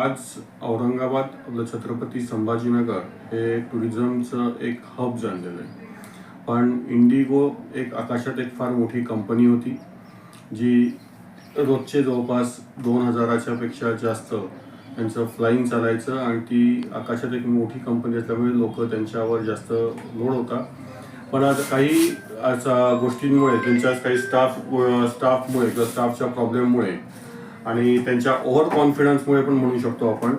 आज औरंगाबाद आपलं छत्रपती संभाजीनगर हे टुरिझमचं एक हब झालेलं आहे. पण इंडिगो एक आकाशात एक फार मोठी कंपनी होती जी रोजचे जवळपास दोन हजाराच्या पेक्षा जास्त त्यांचं फ्लाईंग चालायचं आणि ती आकाशात एक मोठी कंपनी असल्यामुळे लोक त्यांच्यावर जास्त लोड होता. पण आज काही अशा गोष्टींमुळे त्यांच्या काही स्टाफ स्टाफमुळे किंवा स्टाफच्या प्रॉब्लेममुळे आणि त्यांच्या ओव्हर कॉन्फिडन्समुळे पण म्हणू शकतो आपण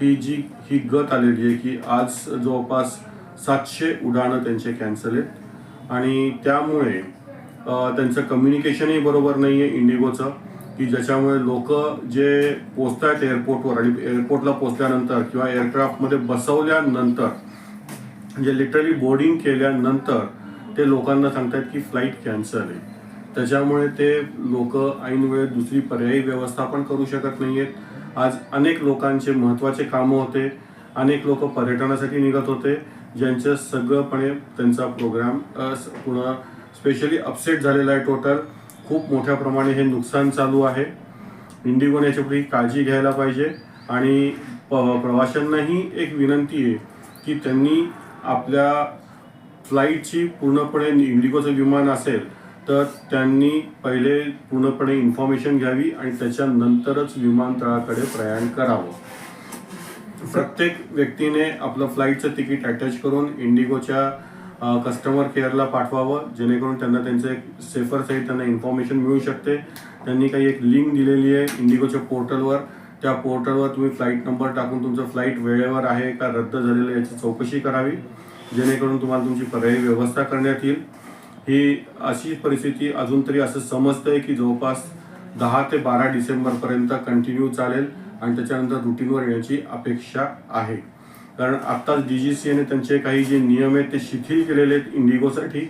की जी ही गत आलेली आहे की आज जवळपास सातशे उड्डाणं त्यांचे कॅन्सल आहेत. आणि त्यामुळे त्यांचं कम्युनिकेशनही बरोबर नाही आहे इंडिगोचं की ज्याच्यामुळे लोक जे पोचत आहेत एअरपोर्टवर आणि एअरपोर्टला पोचल्यानंतर किंवा एअरक्राफ्टमध्ये बसवल्यानंतर म्हणजे लिटरली बोर्डिंग केल्यानंतर ते लोकांना सांगतात की फ्लाईट कॅन्सल आहे. त्याच्यामुळे ते लोक ऐन वेळेत दुसरी पर्यायी व्यवस्था पण करू शकत नाही आहेत आज अनेक लोकांचे महत्त्वाचे कामं होते. अनेक लोक पर्यटनासाठी निघत होते. ज्यांचं सगळंपणे त्यांचा प्रोग्राम पुन्हा स्पेशली अपसेट झालेला आहे टोटल खूप मोठ्या प्रमाणे हे नुकसान चालू आहे. इंडिगोने याच्यापुढे काळजी घ्यायला पाहिजे. आणि प- प्रवाशांनाही एक विनंती आहे की त्यांनी आपल्या फ्लाईटची पूर्णपणे इंडिगोचं विमान असेल तर त्यांनी पहिले पूर्णपणे इन्फॉर्मेशन घ्यावी आणि त्याच्यानंतरच विमानतळाकडे प्रयाण करावं. प्रत्येक व्यक्तीने आपलं फ्लाईटचं तिकीट अटॅच करून इंडिगोच्या कस्टमर केअरला पाठवावं जेणेकरून त्यांना त्यांचं एक सेफर सहित त्यांना इन्फॉर्मेशन मिळू शकते. त्यांनी काही एक लिंक दिलेली आहे इंडिगोच्या पोर्टलवर त्या पोर्टलवर तुम्ही फ्लाईट नंबर टाकून तुमचं फ्लाईट वेळेवर आहे का रद्द झालेलं याची चौकशी करावी. जेणेकरून तुम्हाला तुमची पर्यायी व्यवस्था करण्यात येईल. ही अशी परिस्थिती अजून तरी असं समजतंय की जवळपास दहा ते बारा डिसेंबरपर्यंत कंटिन्यू चालेल आणि त्याच्यानंतर रुटीनवर येण्याची अपेक्षा आहे. कारण आत्ताच डी जी सी एने त्यांचे काही जे नियम आहेत ते शिथिल केलेले आहेत इंडिगोसाठी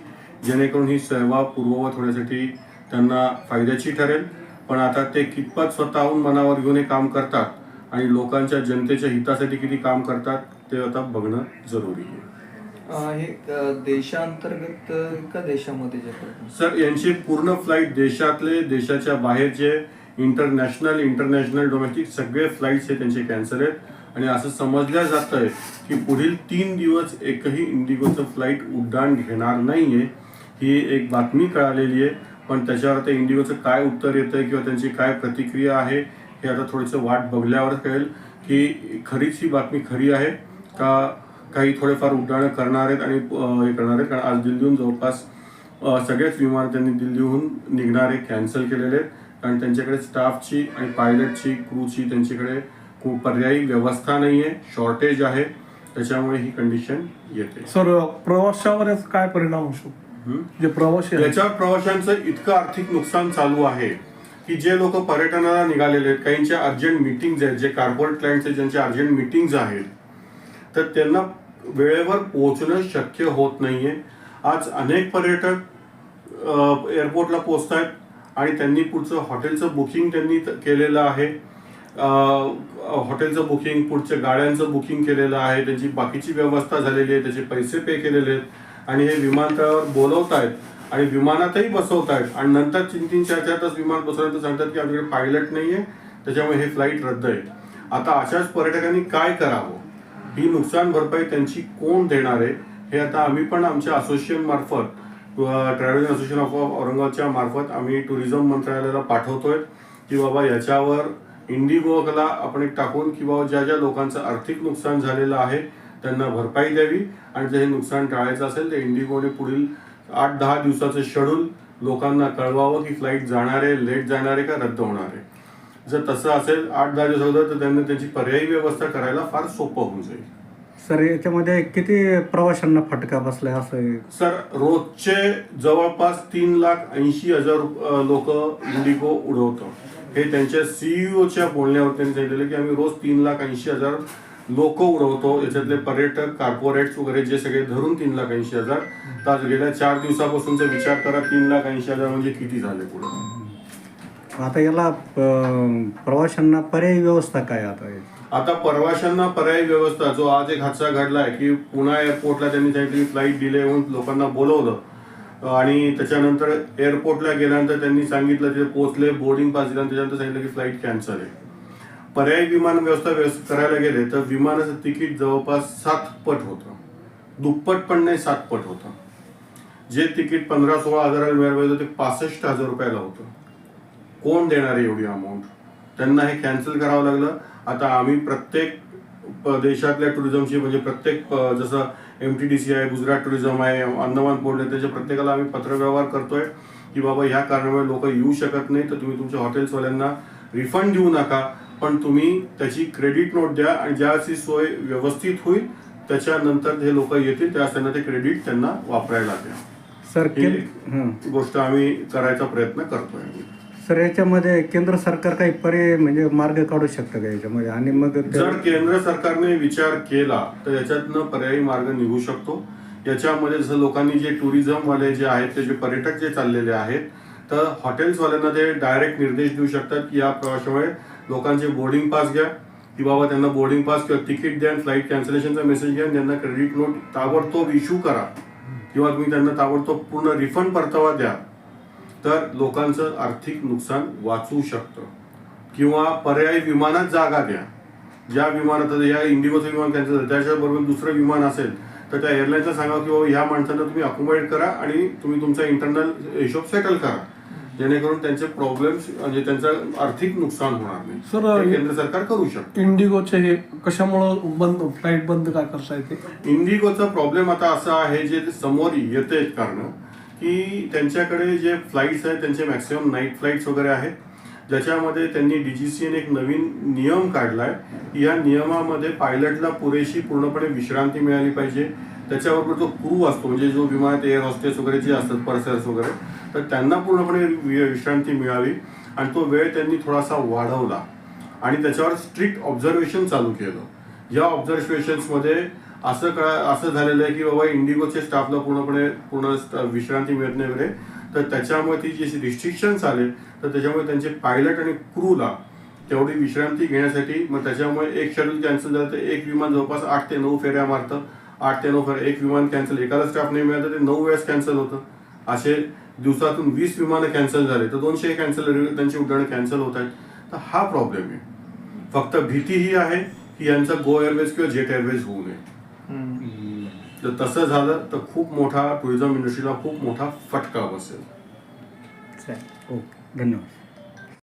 जेणेकरून ही सेवा पूर्ववत होण्यासाठी त्यांना फायद्याची ठरेल. पण आता ते कितपत स्वतःहून मनावर घेऊन हे काम करतात आणि लोकांच्या जनतेच्या हितासाठी किती काम करतात ते आता बघणं जरुरी आहे. हे देशांतर्गत का देशामध्ये जे सर यांचे पूर्ण फ्लाईट देशातले देशाच्या बाहेरचे इंटरनॅशनल इंटरनॅशनल डोमेस्टिक सगळे फ्लाईट्स हे त्यांचे कॅन्सल आहेत. आणि असं समजलं जात आहे की पुढील तीन दिवस एकही इंडिगोचं फ्लाईट उड्डाण घेणार नाहीये ही एक बातमी कळालेली आहे. पण त्याच्यावर ते इंडिगोचं काय उत्तर येतं किंवा त्यांची काय प्रतिक्रिया आहे हे आता थोडंसं वाट बघल्यावर कळेल की खरीच ही बातमी खरी आहे का काही थोडेफार उड्डाणं करणार आहेत आणि हे करणार आहेत. कारण आज दिल्लीहून जवळपास सगळेच विमान त्यांनी दिल्लीहून निघणारे कॅन्सल केलेले आहेत. कारण त्यांच्याकडे स्टाफची आणि पायलटची क्रूची त्यांच्याकडे खूप पर्यायी व्यवस्था नाही आहे. शॉर्टेज आहे. त्याच्यामुळे ही कंडिशन येते. सर प्रवाशावर काय परिणाम होऊ. जे प्रवासी आहेत. याच्यावर प्रवाशांचं इतकं आर्थिक नुकसान चालू आहे की जे लोक पर्यटनाला निघालेले आहेत काहींच्या अर्जंट मिटिंग्ज आहेत जे कार्पोरेट क्लायंटचे ज्यांचे अर्जंट मिटिंग्ज आहेत तर त्यांना वेळेवर पोहोचणं शक्य होत नाहीये. आज अनेक पर्यटक एअरपोर्टला पोचत आहेत आणि त्यांनी पुढचं हॉटेलचं बुकिंग त्यांनी केलेलं आहे. हॉटेलचं बुकिंग पुढच्या गाड्यांचं बुकिंग केलेलं आहे. त्यांची बाकीची व्यवस्था झालेली आहे. त्याचे पैसे पे केलेले आहेत. आणि हे विमानतळावर बोलवत आहेत आणि विमानातही बसवत आहेत आणि नंतर तीन तीन चार चार तास विमान बसवल्यानंतर सांगतात की आमच्याकडे पायलट नाही आहे त्याच्यामुळे हे फ्लाईट रद्द आहे. आता अशाच पर्यटकांनी काय करावं? ही नुकसान भरपाई त्यांची कोण देणार आहे हे आता आम्ही पण आमच्या असोसिएशन मार्फत ट्रॅव्हलिंग असोसिएशन ऑफ औरंगाबादच्या मार्फत आम्ही टुरिझम मंत्रालयाला पाठवतोय की बाबा याच्यावर इंडिगोला आपण एक टाकून की बाबा ज्या ज्या लोकांचं आर्थिक नुकसान झालेलं आहे त्यांना भरपाई द्यावी. आणि जर हे नुकसान टाळायचं असेल तर इंडिगोने पुढील आठ दहा दिवसाचं शेड्यूल लोकांना कळवावं की फ्लाईट जाणार आहे लेट जाणार आहे का रद्द होणार आहे. जर तसं असेल आठ दहा दिवस तर त्यांना त्याची पर्यायी व्यवस्था करायला फार सोपं होऊन जाईल. सर याच्यामध्ये किती प्रवाशांना फटका बसलाय असं? सर रोजचे जवळपास तीन लाख ऐंशी हजार लोक इंडिगो उडवतो. हे त्यांच्या सीईओच्या बोलण्यावर त्यांनी सांगितलेलं की आम्ही रोज तीन लाख ऐंशी हजार लोक उडवतो. याच्यातले पर्यटक कॉर्पोरेट्स वगैरे जे सगळे धरून तीन लाख ऐंशी हजार. तर आज गेल्या चार दिवसापासूनचा विचार करा तीन लाख ऐंशी हजार म्हणजे किती झाले पुढे? आता याला प्रवाशांना पर्यायी व्यवस्था काय आता आहे? आता प्रवाशांना पर्यायी व्यवस्था जो आज एक हादसा घडलाय की पुणा एअरपोर्टला त्यांनी सांगितली फ्लाईट डिले होऊन लोकांना बोलवलं. आणि त्याच्यानंतर एअरपोर्टला गेल्यानंतर त्यांनी सांगितलं तिथे पोहोचले बोर्डिंग पास दिल्यानंतर त्याच्यानंतर सांगितलं की फ्लाईट कॅन्सल आहे. पर्यायी विमान व्यवस्था व्यवस्थित करायला गेले तर विमानाचं तिकीट जवळपास सात पट होतं. दुप्पट पण नाही सात पट होतं. जे तिकीट पंधरा सोळा हजाराला मिळालं पाहिजे ते पासष्ट हजार रुपयाला होतं. कोण देणार आहे एवढी अमाऊंट त्यांना हे कॅन्सल करावं लागलं. आता आम्ही प्रत्येक देशातल्या टुरिझमची म्हणजे प्रत्येक जसं एम टी डी सी आहे गुजरात टुरिझम आहे अंदमान पोर्ट आहे त्याच्या प्रत्येकाला आम्ही पत्रव्यवहार करतोय की बाबा ह्या कारणामुळे लोक येऊ शकत नाही तर तुम्ही तुमच्या हॉटेल्सवाल्यांना रिफंड देऊ नका. पण तुम्ही त्याची क्रेडिट नोट द्या आणि ज्याची सोय व्यवस्थित होईल त्याच्यानंतर हे लोक येतील त्या त्यांना ते क्रेडिट त्यांना वापरायला द्या. सर. गोष्ट आम्ही करायचा प्रयत्न करतोय. सर याच्यामध्ये केंद्र सरकार काही पर्याय म्हणजे मार्ग काढू शकतं का याच्यामध्ये? आणि मग ते- जर केंद्र सरकारने विचार केला तर याच्यातनं पर्यायी मार्ग निघू शकतो. याच्यामध्ये जसं लोकांनी जे टुरिझम वाले जे आहेत ते जे पर्यटक जे चाललेले आहेत तर हॉटेल्सवाल्यांना ते डायरेक्ट निर्देश देऊ शकतात की या प्रवाशामुळे लोकांचे बोर्डिंग पास घ्या की बाबा त्यांना बोर्डिंग पास किंवा तिकीट द्या फ्लाईट कॅन्सलेशनचा मेसेज घ्या आणि त्यांना क्रेडिट नोट ताबडतोब इश्यू करा. किंवा तुम्ही त्यांना ताबडतोब पूर्ण रिफंड परतावा द्या. तर लोकांचं आर्थिक नुकसान वाचू शकतं. किंवा पर्यायी विमानात जागा द्या. ज्या विमानात या इंडिगोचं विमान कॅन्सल झालं त्याच्याबरोबर दुसरं विमान असेल तर त्या एअरलाईनचा सांगा की बाबा ह्या माणसांना तुम्ही अकोमोडेट करा आणि तुम्ही तुमचा इंटरनल हिशोब सेटल करा. जेणेकरून त्यांचे प्रॉब्लेम्स म्हणजे त्यांचं आर्थिक नुकसान होणार नाही. सर, केंद्र सरकार करू शकतं. इंडिगोचे हे कशामुळं बंद फ्लाईट बंद काय करता येते इंडिगोचा प्रॉब्लेम आता असा आहे जे समोर येते कारण. की त्यांच्याकडे जे फ्लाईट्स आहेत त्यांचे मॅक्सिमम नाईट फ्लाईट्स वगैरे आहेत ज्याच्यामध्ये त्यांनी डी जी सी एन एक नवीन नियम काढला की या नियमामध्ये पायलटला पुरेशी पूर्णपणे विश्रांती मिळाली पाहिजे. त्याच्याबरोबर जो क्रू असतो म्हणजे जो विमानात एअर हॉस्टेस वगैरे जे असतात पर्सर्स वगैरे तर त्यांना पूर्णपणे वि- विश्रांती मिळावी आणि तो वेळ त्यांनी थोडासा वाढवला. आणि त्याच्यावर स्ट्रिक्ट ऑब्झर्वेशन चालू केलं. या ऑब्झर्वेशन्समध्ये असं का असं झालेलं आहे की बाबा इंडिगोच्या स्टाफला पूर्णपणे पूर्ण विश्रांती मिळत नाही वगैरे. तर त्याच्यामुळे ती जी रिस्ट्रिक्शन्स आले तर त्याच्यामुळे त्यांचे पायलट आणि क्रूला तेवढी विश्रांती घेण्यासाठी मग त्याच्यामुळे एक शेड्यूल कॅन्सल झालं तर एक विमान जवळपास आठ ते नऊ फेऱ्या मारतं. आठ ते नऊ फेऱ्या एक विमान कॅन्सल एकाला स्टाफ नाही मिळालं तर ते नऊ वेळेस कॅन्सल होतं. असे दिवसातून वीस विमानं कॅन्सल झाले तर दोनशे कॅन्सल त्यांची उड्डाणं कॅन्सल होत आहेत. तर हा प्रॉब्लेम आहे. फक्त भीती ही आहे की यांचा गो एअरवेज किंवा जेट एअरवेज होऊ नये. तर जर तसं झालं तर खूप मोठा टुरिझम इंडस्ट्रीला खूप मोठा फटका बसेल. ओके. धन्यवाद.